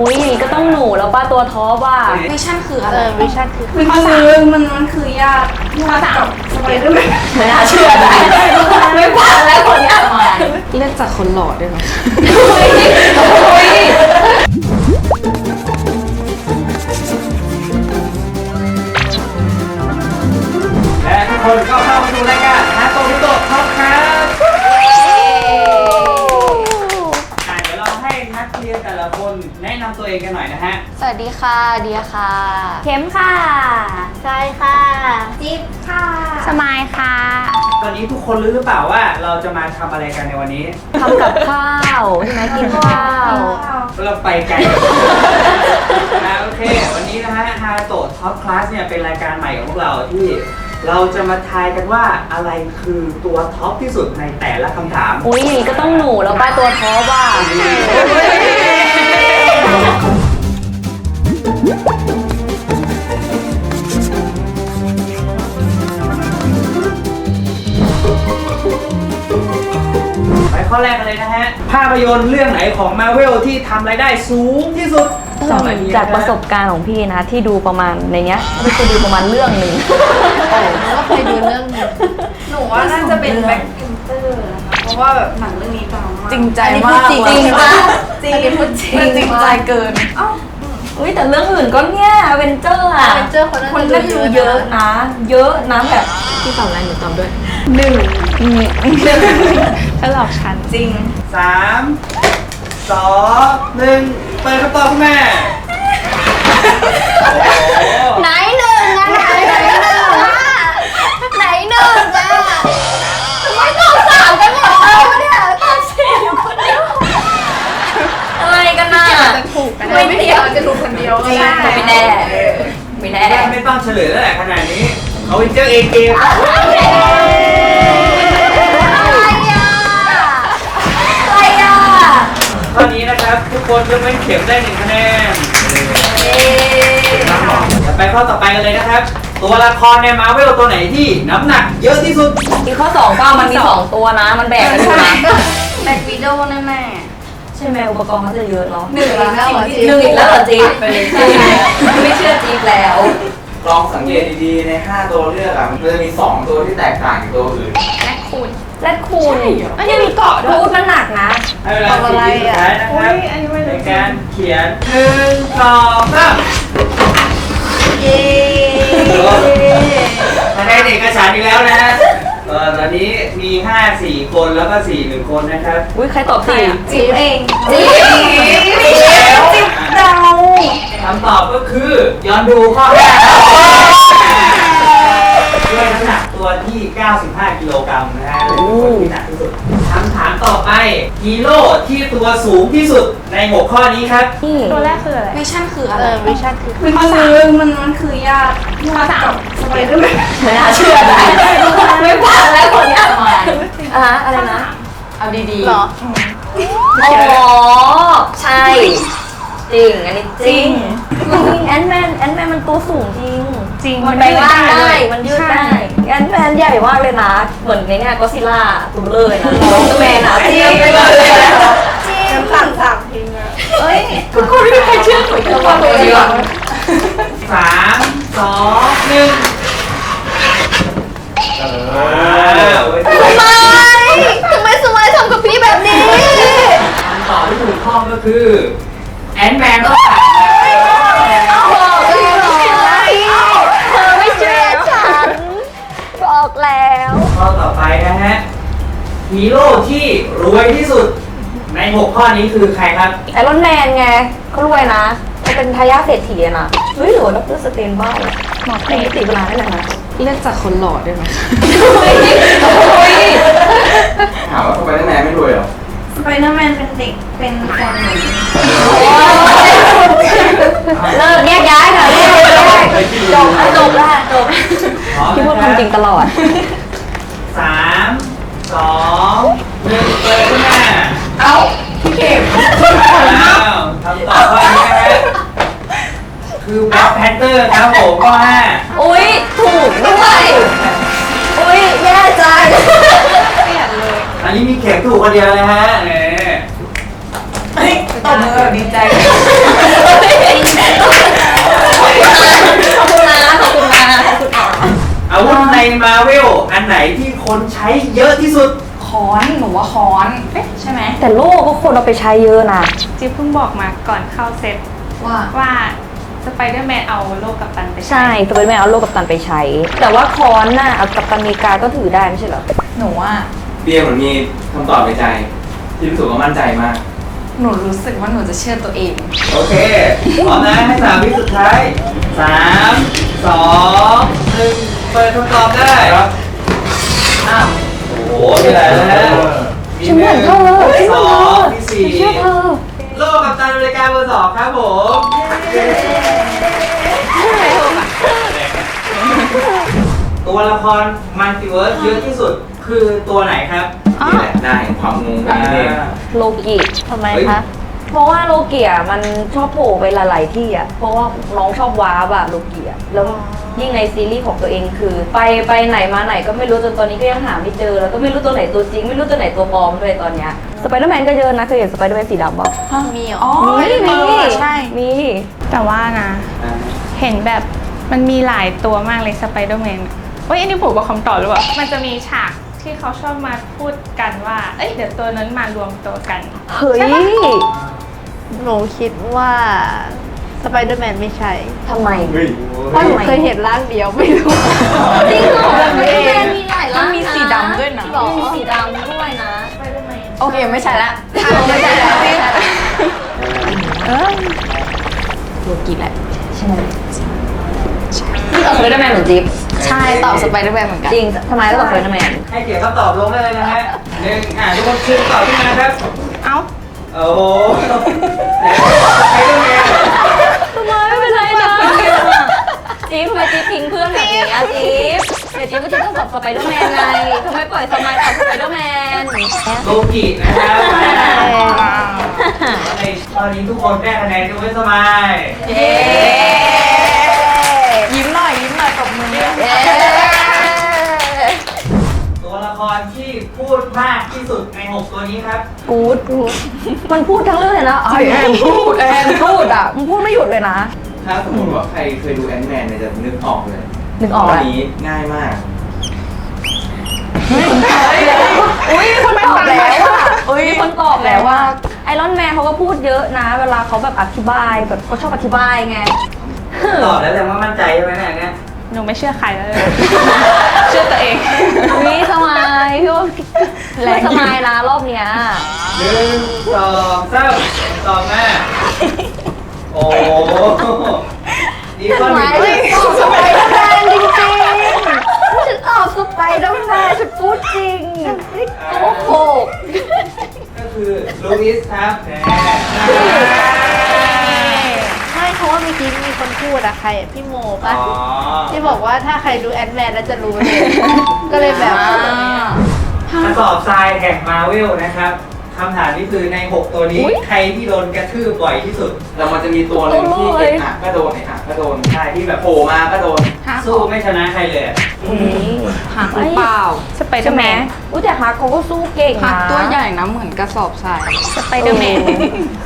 อุ้ยอย่างนี้ก็ต้องหนูแล้วป้าตัวท็อปว่า วิชั่นคืออะเอไรอวิชั่นคือมันคือมันมันคือยากยากกับสไปเดอร์แมนไม่น่าเชื่อได้ไม่ฟังแล้วคนเนี้ยมาเลือกจากคนหล่อด้วยไหมและทุกคนก็เข้ามาดูรายการ เองกันหน่อยนะฮะ สวัสดีค่ะเดียค่ะ เข็มค่ะใช่ค่ะ จิ๊บค่ะ สมายค่ะ ตอนนี้ทุกคนรู้หรือเปล่าว่าเราจะมาทำอะไรกันในวันนี้ ทำกับข้าวใช่ไหมกินข้าว เราไปไกล นะโอเค วันนี้นะฮะฮาโตะท็อปคลาสเนี่ยเป็นรายการใหม่ของพวกเราที่เราจะมาทายกันว่าอะไรคือตัวท็อปที่สุดในแต่ละคำถาม อุ้ยอย่างนี้ก็ต้องหนูแล้วป้าตัวท็อปว่า ไปข้อแรกกันเลยนะฮะ ภาพยนตร์เรื่องไหนของมาเวลที่ทำรายได้สูงที่สุดสองอันนี้นฮจากประสบการณ์ของพี่นะ ที่ดูประมาณในเนี้ยพี่เคยดูประมาณเรื่องหนึ่งแล้วก็เคยดูเรื่องหนึงหนูว่าน่าจะเป็นแบ็คพินเตอร์นะคะเพราะว่าแบบหนังเรื่องนี้ดังมาก จริงใจอันนี้มากพูดจริงจริงปะจริงอันนี้พูดจริงมันจริงใจเกินเอ้าอุ้ยแต่เรื่องอื่นก็เนี่ยเวนเจอร์อะเป็นเจอคนนั้นคนเล่นดูเยอะนะเยอะนะแบบที่ตอบอะไรหนูตอบด้วยหนึ่งถ้าหลอกฉันจริงสามสองหนึ่งเปิดคำตอบคุณแม่โอ้โหไหนหนึ่งอะไหนไหนหนึ่งอะไหนหนึ่งอะทำไมตอบสามกันหมดเลยเนี่ยตอบสี่อยู่คนเดียว อะไรกันน่ะจะถูกกันไม่เดียวจะถูกคนเดียวก็ได้ไม่แน่ไม่แน่แม่ไม่ต้องเฉลยแล้วแหละขนาดนี้เอาเป็นเจ้าเอเกมอะไรอะอะไรอะข้อนี้นะครับ ทุกคนยกเว้นเข็มได้หนึ่งคะแนนไปข้อต่อไปกันเลยนะครับ ตัวละครในมาเวลตัวไหนที่น้ำหนักเยอะที่สุดอีกข้อสองก็มันมีสองตัวนะ มันแบ่งกันอยู่นะแบ็ควิดโดว์แน่ใช่ไหมอุปกรณ์มันจะเยอะเนาะๆหนึ่งแล้วเหรอหนึ่งอีกแล้วเหรอจิ๊บไม่เชื่อจิ๊บแล้ว ลองสังเกตดีๆ ใน 5 ตัวเลือกอะ มันจะมี 2 ตัวที่แตกต่างจากตัวอื่นและคุณและคูณอันนี้มีเกาะด้วยพูดมันหนักนะ ให้เวลาสี่วิสุดท้ายนะครับในการเขียนหนึ่งสองสามเย้คะแนนเอกฉันท์อีกแล้วนะฮะเออตอนนี้มี5 4คนแล้วก็4 1คนนะครับอุ้ยใครตอบสี่จิ๊บเองจิ๊บจิ๊บเดาคำตอบก็คือย้อนดูข้อแรกครับ ด้วยน้ำหนักตัวที่ 95 กิโลกรัมนะฮะเป็นคนที่หนักที่สุดคำถามต่อไปฮีโร่ที่ตัวสูงที่สุดใน 6 ข้อนี้ครับนี่ตัวแรกคืออะไรวิชั่นคืออะเอไรอวิชั่นคือมันคือมันมันคือยากยากกับสไปเดอร์แมนไม่น่าเชื่อได้ไม่ฟังแล้วคนเนี้ยมาอะอะไรนะ เอาดีๆหรอ อ๋อ ใช่ จริง อันนี้จริงแอนแมนแอนแมนมันตัวสูงจริง จริงมันไปล่างได้ มันยืดได้แอนแมนใหญ่มากเลยนะ เหมือนในเนี่ยก็ซิล่าตัวเลยนะน้องแมนอะจริงไปเลยน้ำสั่งสามเพลงอะเอ้ยทุกคนไม่มีใครเชื่อหนูจะว่าตัวจริงสามสองหนึ่งเออเว้ยทำไมทำไมสมัยทำกับพี่แบบนี้คำตอบที่ถูกต้องก็คือ แอนแมนก็ค่ะบอกเลยเหรอเธอไม่เชื่อฉันบอกแล้วข้อต่อไปนะฮะฮีโร่ที่รวยที่สุดใน6ข้อนี้คือใครครับ ไอรอนแมนไงเขารวยนะเขาเป็นทายาทเศรษฐีอะนะเฮ้ยหรือว่าดรสเตนบ้าเหรอหมอเป็นนิติเวลาได้เลยนะเลือกจากคนหล่อด้วยไหม ถามว่าสไปเดอร์แมนไม่รวยเหรอ สไปเดอร์แมนเป็นเด็กเป็นคนหนึ่งเลิกแยกย้ายค่ะแยกย้ายจบจบแล้วจบพร้อมพี่พูดความจริงตลอดสามสองหนึ่งเปิดขึ้นมาเอ้าพี่เข็มอ้าวคำตอบข้อนี้นะฮะคือแบล็คแพนเตอร์ครับผมข้อห้าอุ้ยถูกด้วยอุ้ยแย่ใจอั นนี้มีเข็มถูกคนเดียวเลยฮะเนี่ยเฮ้ยตบมือดีใจขอบคุณนะขอบคุณนะขอบคุณนะอาวุธในมาเวลอันไหนที่คนใช้เยอะที่สุด ค้อนหนูว่าค้อนเอ๊ะใช่ไหมแต่โล่ก็คนเอาไปใช้เยอะนะ จิ๊บเพิ่งบอกมาก่อนเข้าเซตว่าว่าสไปเดอร์แมนเอาโลกกับตันไปใช่สไปเดอร์แมนเอาโล่กับตันไปใช้ แต่ว่าคอนน่ะเอากับตันอเมริกาก็ถือได้ไม่ใช่เหรอหนูว่า เบียร์เหมือนมีคำตอบในใจ ที่รู้สึกว่ามั่นใจมาก หนูรู้สึกว่าหนูจะเชื่อตัวเอง โอเคพร้อมนะให้สามวิสุดท้ายสามสองหนึ่งเปิดคำตอบได้ครับอ้าวโอ้โหมีอะไรแล้วฮะมีฉันเหมือนเธอมีฉันเหสมือนอเธองมีสี่ฉันเชื่อเธอโลกกับตันรายการเบอร์สองครับผมตัวละครมัลติเวิร์สเยอะที่สุด คือตัวไหนครับนี่แหละหน้าแห่งความงงกันนี่เอง โลกิทำไมเฮ้ย คะ เพราะว่าโลเกียมันชอบโผล่ไปหลายๆที่อะ เพราะว่าน้องชอบว้าบอะโลเกียแล้วยิ่งในซีรีส์ของตัวเองคือ ไปไปไหนมาไหนก็ไม่รู้จนตอนนี้ก็ยังหาไม่เจอ แล้วก็ไม่รู้ตัวไหนตัวจริง ไม่รู้ตัวไหนตัวปลอมด้วยตอนเนี้ยสไปเดอร์แมนก็เยอะนะเคยเห็นสไปเดอร์แมนสีดำป่ะมีอ๋อมีมีใช่ มี แต่ว่านะเห็นแบบมันมีหลายตัวมากเลยสไปเดอร์แมนเฮ้ยอันนี้ผมบอกคำตอบหรือเปล่า มันจะมีฉาก ที่เขาชอบมาพูดกันว่า เอ้ยเดี๋ยวตัวนั้นมารวมตัวกัน เฮ้ย หนูคิดว่าสไปเดอร์แมนไม่ใช่ ทำไม เฮ้ยเพราะหนูเคยเห็นร่างเดียวไม่รู้ จริงเหรอสไปเดอร์แมนมีหลายมันมีสีดำด้วยนะหรอมีสีดำด้วยนะ โอเคไม่ใช่ละไม่ใช่แล้วไม่ใช่แล้วโลกิแหละใช่ไหมนี่ตอบสไปเดอร์แมนเหมือนจิ๊บ ใช่ตอบสไปเดอร์แมนเหมือนกัน จริงทำไมต้องตอบสไปเดอร์แมนให้เกียรติคำตอบลงได้เลยนะฮะหนึ่งอะทุกคนชื่อตอบขึ้นมาครับ เอ้าโอ้โหไหนใครต้องแมนทำไมไม่เป็นไรนะจิ๊บทำไมจิ๊บทิ้งเพื่อนแบบนี้อะจิ๊บเดี๋ยวจิ๊บก็จะต้องตอบสไปเดอร์แมนไงทำไมปล่อยสมัยตอบสไปเดอร์แมนโลกินะครับในตอนนี้ทุกคนได้คะแนนยกเว้นสมัยเย้ ที่สุดในหกตัวนี้ครับกูดมันพูดทั้งเรื่องเลยนะไอแอนพูดแอนพูดอะมันพูดไม่หยุดเลยนะ ถ้าสมมติว่าใครเคยดูแอนด์แมนเนี่ยจะนึกออกเลยนึกออกข้แล้วนี้ง่ายมากอุ้ยมีคนตอบแล้วอะมีคนตอบแล้วว่าไอรอนแมนเขาก็พูดเยอะนะ เวลาเขาแบบอธิบายแบบเขาชอบอธิบายไงตอบแล้วแต่ว่ามั่นใจใช่ไหมเนี่ยเนี่ย หนูไม่เชื่อใครแล้วเลย เชื่อตัวเอง วิสมายพี่ว่าแรงสมายนะรอบเนี้ยหนึ่งสองสามตอบมาโอ้โหดีกว่าหนึ่งตอบสไปเดอร์แมนจริงๆฉันตอบสไปเดอร์แมนฉันพูดจริงโอ้โห ก็คือลูอิสครับแหมไม่เพ ราะว่าเมื่อกี้มีคนพูดอะใครอะพี่โมอ๋ปะอที่บอกว่าถ้าใครดูแอนด์แมนแล้วจะรู้เลย ก็เลยแบบกระสอบทรายแห่งมาเวลนะครับ คำถามนี้คือใน 6 ตัวนี้ใครที่โดนกระทืบบ่อยที่สุด แล้วมันจะมีตัวหนึ่งที่เอะอะก็โดนเอะอะก็โดนใช่ที่แบบโผล่มาก็โดนสู้ไม่ชนะใครเลยอะหักหรือเปล่าสไปเดอร์แมนอุ้ยแต่ฮาร์ดเขาก็สู้เก่งหันะกตัวใหญ่นะเหมือนกระสอบทรายสไปเดอร์แมน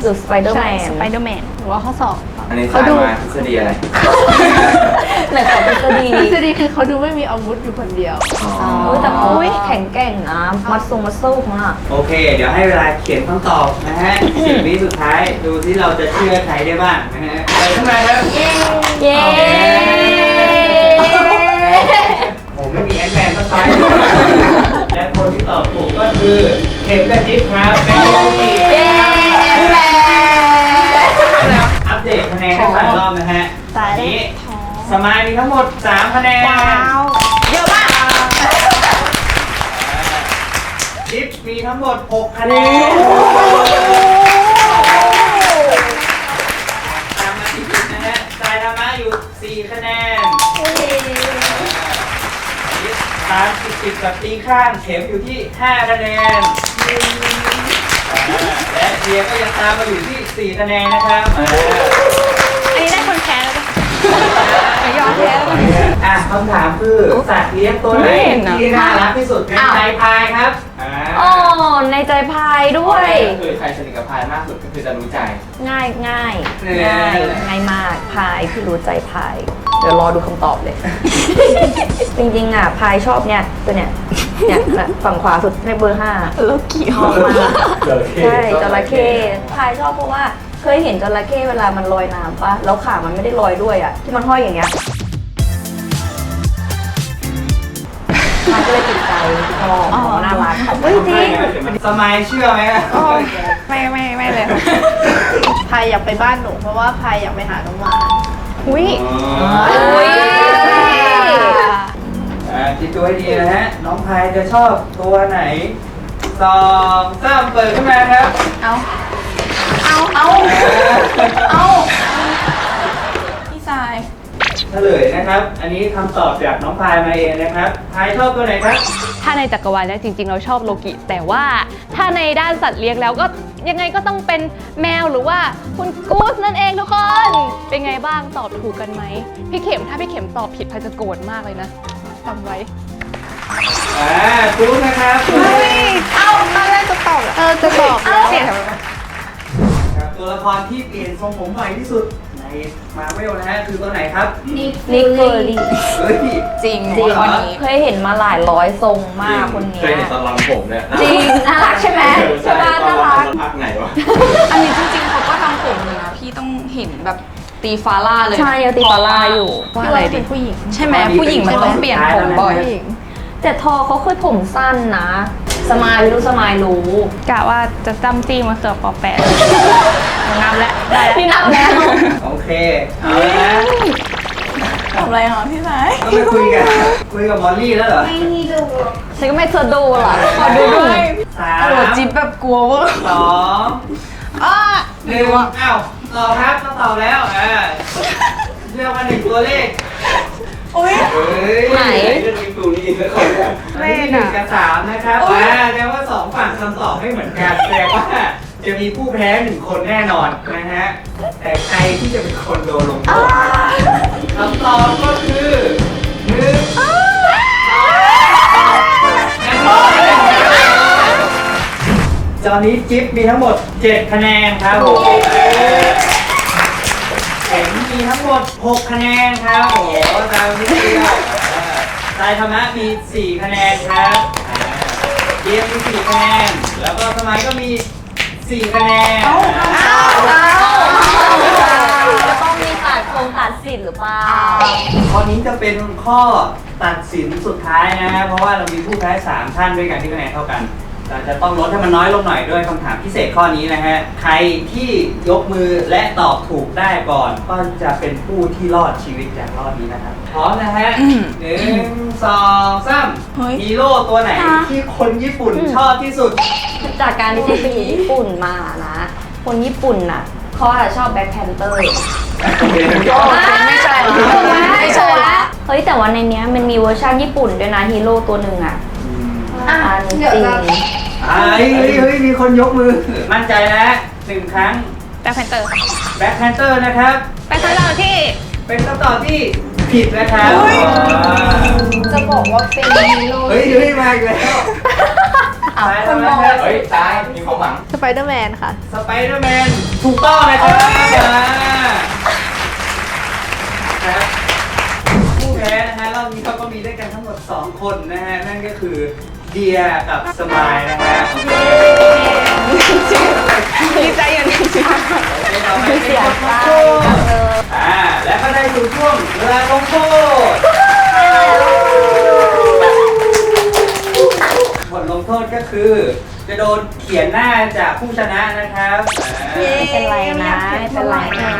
หรือสไปเดอร์แมใช่นสไปเดอร์แมนหรือว่าข้อสอบอันนี้เขาสายดูมาทฤษฎีอะไรไหนขอทฤ ษฎีทฤษฎีคือเขาดูไม่มีอาวุธอยู่คนเดียวอุ้ยแต่เขาแข็งแกร่งนะมัดทรงมัดสู้ของอะ โอเค เดี๋ยวให้เวลาเขียนคำตอบนะฮะสิบวิสุดท้ายดูที่เราจะเชื่อใครได้บ้างนะฮะไปขึ้นมาครับเย้ผมไม่มีแอนแมนก็ตายและคนที่ตอบถูกก็คือเข็มกระจิ๊บครับเป็นโลกีเย้แมน อัปเดตคะแนนให้ผ่านรอบนะฮะตายแล้วนี้ สมายมีทั้งหมด3คะแนนเยอะมากจิ๊บมีทั้งหมด6คะแนนตามมาที่จุดนะฮะสายธรรมะอยู่ 4 คะแนนตามติดติดๆกับตีข้างเข็มอยู่ที่ 5 คะแนนอ่าและเดียก็ยังตามมาอยู่ที่ 4 คะแนนนะครับอ่าอันนี้ได้คนแพ้แล้ว ปะยอมแพ้แล้วอะคำถามคือสัตว์เลี้ยงตัวไหนไม่เห็นอะ ที่น่ารักที่สุดในใจพายครับอ่าอ๋อในใจพายด้วยก็คือใครสนิทกับพายมากสุดก็คือจะรู้ใจ ง่ายง่ายเนี่ยง่ายง่ายมากพายพี่รู้ใจพาย เดี๋ยวรอดูคำตอบเลย จริงๆอะพายชอบเนี่ยตัวเนี่ยเนี่ยน่ะฝั่งขวาสุดในเบอร์ห้าโลกิชอบมากใช่จระเข้พายชอบเพราะว่า เคยเห็นจระเข้เวลามันลอยน้ำปะแล้วขามันไม่ได้ลอยด้วยอะที่มันห้อยอย่างเงี้ยพายก็เลยติดใจชอบน่ารักเฮ้ยจริงสมัยเชื่อไหมครับโอ้ยไม่ไม่ไม่เลยค่ะพายอยากไปบ้านหนูเพราะว่าพายอยากไปหาน้องหมาอุ้ยอุ้ยอ่าคิดดูให้ดีนะฮะ น้องพายจะชอบตัวไหนสองสามเปิดขึ้นมาครับ เอา เอาเอาเอาพี่สายเฉลยนะครับ อันนี้คำตอบจากน้องพายมาเองนะครับพายชอบตัวไหนครับ ถ้าในจักรวาลแล้วจริง ๆ เราชอบโลกิ แต่ว่าถ้าในด้านสัตว์เลี้ยงแล้วก็ยังไงก็ต้องเป็นแมวหรือว่าคุณกูสนั่นเองทุกคน เป็นไงบ้างตอบถูกกันไหมพี่เข็มถ้าพี่เข็มตอบผิดพายจะโกรธมากเลยนะจำไว้ อ่ารู้นะครับ เอาตอนแรกจะตอบเออจะตอบแล้ว ตัวละครที่เปลี่ยนทรงผมบ่อยที่สุดในมาเวลนะฮะคือตัวไหนครับนิกเกอร์ลี่เฮ้ย จริงจริงตอนนี้เคยเห็นมาหลายร้อยทรงมากคนเนี้เคยยเห็นตอนรังผมเนี่ยจริงน่ารักใช่ไหมใช่ไหมตอนน่ารัรักงพักไหนวะอันนี้จริงๆเขาก็ทำผมเลยนะพี่ต้องเห็นแบบตีฟาร่าเลยใช่ยังตีฟาร่าอยู่ว่าอะไรดีผู้หญิง ใช่ไหมผู้หญิงมันต้องเปลี่ยนผมบ่อยแต่ทอเขาเคยผมสั้นนะ สมายไม่รู้สมายรู้ กะว่าจะจำจี้มาเสือปอแปะ นับแล้วได้พี่นับแล้วโอเค เอาละนะทำอะไรเหรอพี่สายต้องไปคุยกันคุยกับมอลลี่แล้วเหรอฉันก็ไม่เคยดูหรอกขอดูหน่อยสามโอ้จิ๊บแบบกลัวเว่าสองหนึ่งอ้าวตอบครับต้องตอบแล้วอ่าเลือกมาหนึ่งตัวเลข อุ้ยเฮ้ย ไหน เรื่องนี้กูนี่แล้วคนเนี่ยอันนี้หนึ่งกับสามนะครับอ่าแสดงว่าสองฝั่งคำตอบไม่เหมือนกันแสดงว่าจะมีผู้แพ้หนึ่งคนแน่นอนนะฮะ แต่ใครที่จะเป็นคนโดนลงโทษคำตอบก็คือหนึ่งสองจอนี้จิ๊บมีทั้งหมด 7 คะแนนครับผมเข็ มีทั้งหมด 6 คะแนนครับ โอ้โหตามนิดเดียวอ่าสายธรรมะมี 4 คะแนนครับเดียมมี4คะแนน แล้วก็สมัยก็มี 4 คะแนนจะต้องมีตัดโครงตัดสินหรือเปล่าข้อนี้จะเป็นข้อตัดสินสุดท้ายนะฮะเพราะว่าเรามีผู้แพ้ 3 ท่านด้วยกันที่คะแนนเท่ากัน เราจะต้องลดให้มันน้อยลงหน่อยด้วยคำถามพิเศษข้อนี้นะฮะ ใครที่ยกมือและตอบถูกได้ก่อน ก็จะเป็นผู้ที่รอดชีวิตจากรอบนี้นะครับ พร้อมนะฮะหนึ่งสองสามฮีโร่ตัวไหนที่คนญี่ปุ่นชอบที่สุด จากการที่ฉันไปอยู่ญี่ปุ่นมานะ คนญี่ปุ่นน่ะเขาอาจจะชอบแบ็คแพนเตอร์ไม่ใช่ไม่ใช่ละเฮ้ยแต่ว่าในเนี้ยมันมีเวอร์ชันญี่ปุ่นด้วยนะฮีโร่ตัวหนึ่งอะ อะอันจเดี๋ยวริงจะอ่าเฮ้ยเฮ้ยเฮ้ยมีคนยกมือ มั่นใจแล้วหนึ่งครั้งแบ็คแพนเตอร์แบ็คแพนเตอร์นะครับแบ็คแพนเตอร์ที่ เป็นคำตอบที่ผิดนะครับจะบอกว่าเป็นฮีโร่เฮ้ยเดี๋ยวมาอีกแล้วสายทำไมครับเฮ้ยตายมีความหวังสไปเดอร์แมนค่ะ สไปเดอร์แมนถูกต้องนะครับครับผู้แพ้นะฮะรอบนี้เขาก็มีด้วยกันทั้งหมด 2 คนนะฮะนั่นก็คือ เดียกับสมายนะฮะดีใจอย่างนี้เสียใจอ่าและก็ได้สู่ช่วงเวลาลงโทษบทลงโทษก็คือ จะโดนเขียนหน้าจากผู้ชนะนะครับอ่าไม่เป็นไรนะไม่เป็นไรนะ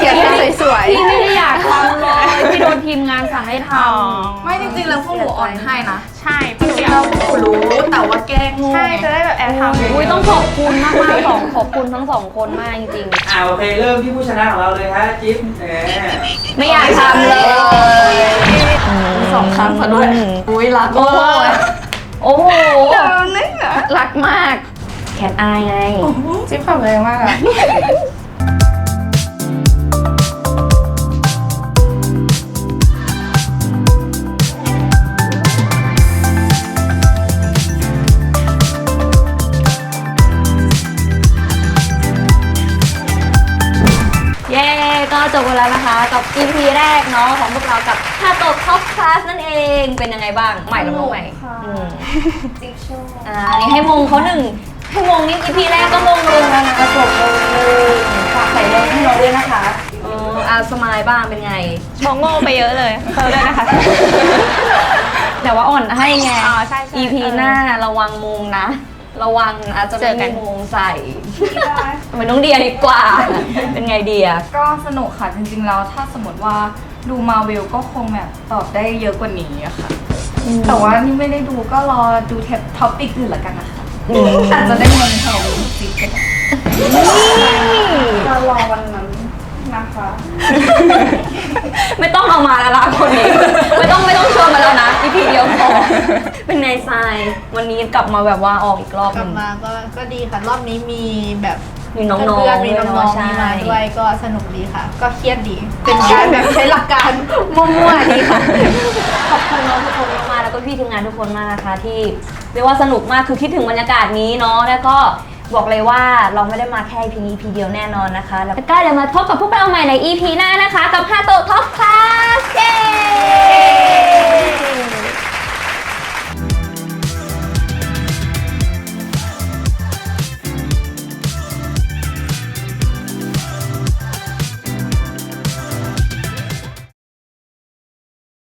เขียนให้สวยพี่ไม่ได้อยากทำเลยพี่โดนทีมงานสั่งให้ทำไม่จริงๆแล้วพวกหนูอ่อนให้นะ ใช่พี่ เดียวเราพวกหนูรู้แต่ว่าแกล้งโง่ใช่จะได้แบบแอบทำอุ้ยต้องขอบคุณมากมากๆสองขอบคุณทั้งสองคนมากจริงอ่าโอเคเริ่มที่ผู้ชนะของเราเลยฮะจิ๊บแหมๆ ไม่อยากทำเลยสองครั้งซะด้วยอุ้ยรักโอ้โง่โหโอ้โหรักมาก แคทอายไง จิ๊บขับแรงมากอะ จบไปแล้วนะคะ กับ EP แรกเนาะของพวกเรากับฮาโตะท็อปคลาสนั่นเองเป็นยังไงบ้างใหม่หรือน้องใหม่อืมจิ๊กโชว์อ่านี่ให้มงเขาหนึ่งให้มงนี่ EP แรกก็มงลงแล้วนะคะจบเลยฝากใส่ลงให้เราด้วยนะคะเอออาสมายบ้างเป็นไง มองโง่ไปเยอะเลยเธอด้วยนะคะ แต่ว่าอ่อนให้ไง อ๋อใช่ใช่ EP เออ หน้าระวังมงนะ ระวังอาจจะเจไม่อกัมีน มงใส่เหมือนน้องเดียดีกว่า เป็นไงเดีย ก็สนุกค่ะจริงๆแล้วถ้าสมมติว่าดูมาเวลก็คงแบบตอบได้เยอะกว่านี้อะค่ะ แต่ว่านี่ไม่ได้ดูก็รอดูเทปท็อปอีกอื่นละกันนะคะอาจจะได้เงินแถวสิก็ได้ก็รอวันนั้นนะ คะไม่ต้องเอามาแล้วละคนนี้ ไม่ต้องไม่ต้องชวนมาแล้วนะ EP เดียวพอเป็นไงทรายวันนี้กลับมาแบบว่าออกอีกรอบกหลันึบงมาก็ก็ดีค่ะ รอบนี้มีแบบมีน้องๆเพื่อนๆมีด้วยน้เะองๆใช่ มีมาด้วยก็สนุกดีค่ะ ก็เครียดดี เป็นการแบบใช้หลักการมั่วๆดีค่ะ ขอบคุณน้องทุกคนมากๆแล้วก็พี่ทีมงานทุกคนมากนะคะที่เรียกว่าสนุกมากคือคิดถึงบรรยากาศนี้เนาะแล้วก็ บอกเลยว่าเราไม่ได้มาแค่ EP นี้ EP เดียวแน่นอนนะคะแล้วก็เดี๋ยวมาพบกับพวกเราใหม่ใน EP หน้านะคะ กับฮาโตะท็อปคลาสเย้